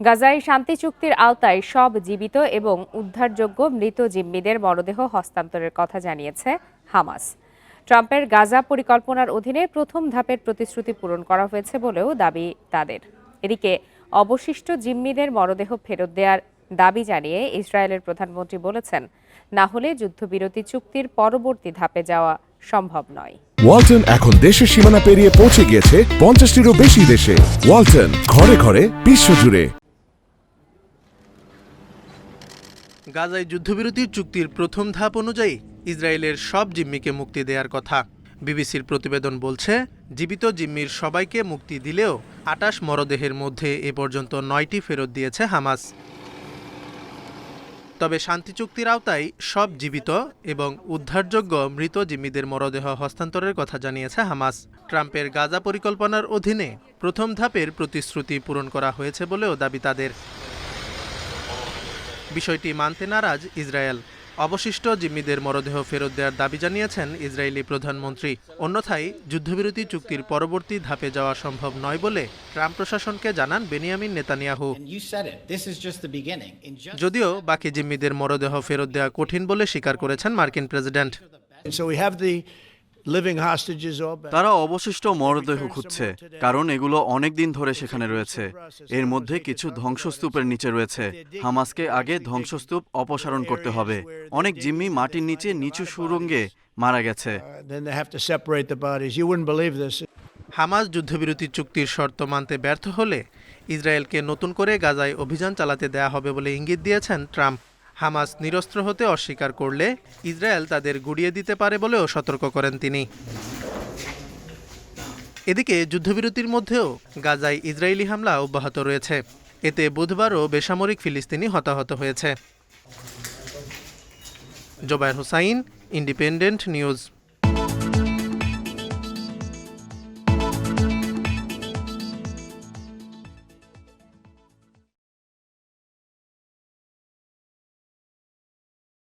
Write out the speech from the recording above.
গাজায় শান্তি চুক্তির আওতায় সব জীবিত এবং উদ্ধারযোগ্য মৃত জিম্মিদের মরদেহ হস্তান্তরের কথা জানিয়েছে হামাস। ট্রাম্পের গাজা পরিকল্পনার অধীনে প্রথম ধাপের প্রতিশ্রুতি পূরণ করা হয়েছে বলেও দাবি তাদের। এদিকে অবশিষ্ট জিম্মিদের মরদেহ ফেরত দেওয়ার দাবি জানিয়ে ইসরায়েলের প্রধানমন্ত্রী বলেছেন, না হলে যুদ্ধবিরতি চুক্তির পরবর্তী ধাপে যাওয়া সম্ভব নয়। ওয়ালটন এখন দেশের সীমানা পেরিয়ে পৌঁছে গিয়েছে পঞ্চাশটিরও বেশি দেশে। ওয়ালটন ঘরে ঘরে বিশ্বজুড়ে গাজায় যুদ্ধবিরতির চুক্তির প্রথম ধাপ অনুযায়ী ইসরায়েলের সব জিম্মিকে মুক্তি দেওয়ার কথা। বিবিসির প্রতিবেদন বলছে, জীবিত জিম্মির সবাইকে মুক্তি দিলেও আটাশ মরদেহের মধ্যে এ পর্যন্ত নয়টি ফেরত দিয়েছে হামাস। তবে শান্তি চুক্তির আওতায় সব জীবিত এবং উদ্ধারযোগ্য মৃত জিম্মিদের মরদেহ হস্তান্তরের কথা জানিয়েছে হামাস। ট্রাম্পের গাজা পরিকল্পনার অধীনে প্রথম ধাপের প্রতিশ্রুতি পূরণ করা হয়েছে বলেও দাবি তাদের। বিষয়টি মানতে নারাজ ইসরায়েল। অবশিষ্ট জিম্মিদের মরদেহ ফেরত দেওয়ার দাবি জানিয়েছেন ইসরায়েলি প্রধানমন্ত্রী। অন্যথায় যুদ্ধবিরতি চুক্তির পরবর্তী ধাপে যাওয়া সম্ভব নয় বলে ট্রাম্প প্রশাসনকে জানান বেনিয়ামিন নেতানিয়াহু। যদিও বাকি জিম্মিদের মরদেহ ফেরত দেওয়া কঠিন বলে স্বীকার করেছেন মার্কিন প্রেসিডেন্ট। তারা অবশিষ্ট মরদেহ খুঁজছে কারণ এগুলো অনেক দিন ধরে সেখানে রয়েছে। এর মধ্যে কিছু ধ্বংসস্তূপের নিচে রয়েছে। হামাসকে আগে ধ্বংসস্তূপ অপসারণ করতে হবে। অনেক জিম্মি মাটির নিচে নিচু সুরঙ্গে মারা গেছে। Uh. হামাস যুদ্ধবিরতি চুক্তির শর্ত মানতে ব্যর্থ হলে ইসরায়েলকে নতুন করে গাজায় অভিযান চালাতে দেয়া হবে বলে ইঙ্গিত দিয়েছেন ট্রাম্প। হামাস নিরস্ত্র হতে অস্বীকার করলে ইসরায়েল তাদের গুড়িয়ে দিতে পারে বলেও সতর্ক করেন তিনি। এদিকে যুদ্ধবিরতির মধ্যেও গাজায় ইসরায়েলি হামলা অব্যাহত রয়েছে। এতে বুধবারও বেসামরিক ফিলিস্তিনি হতাহত হয়েছে। Jobayer Hussain, Independent News.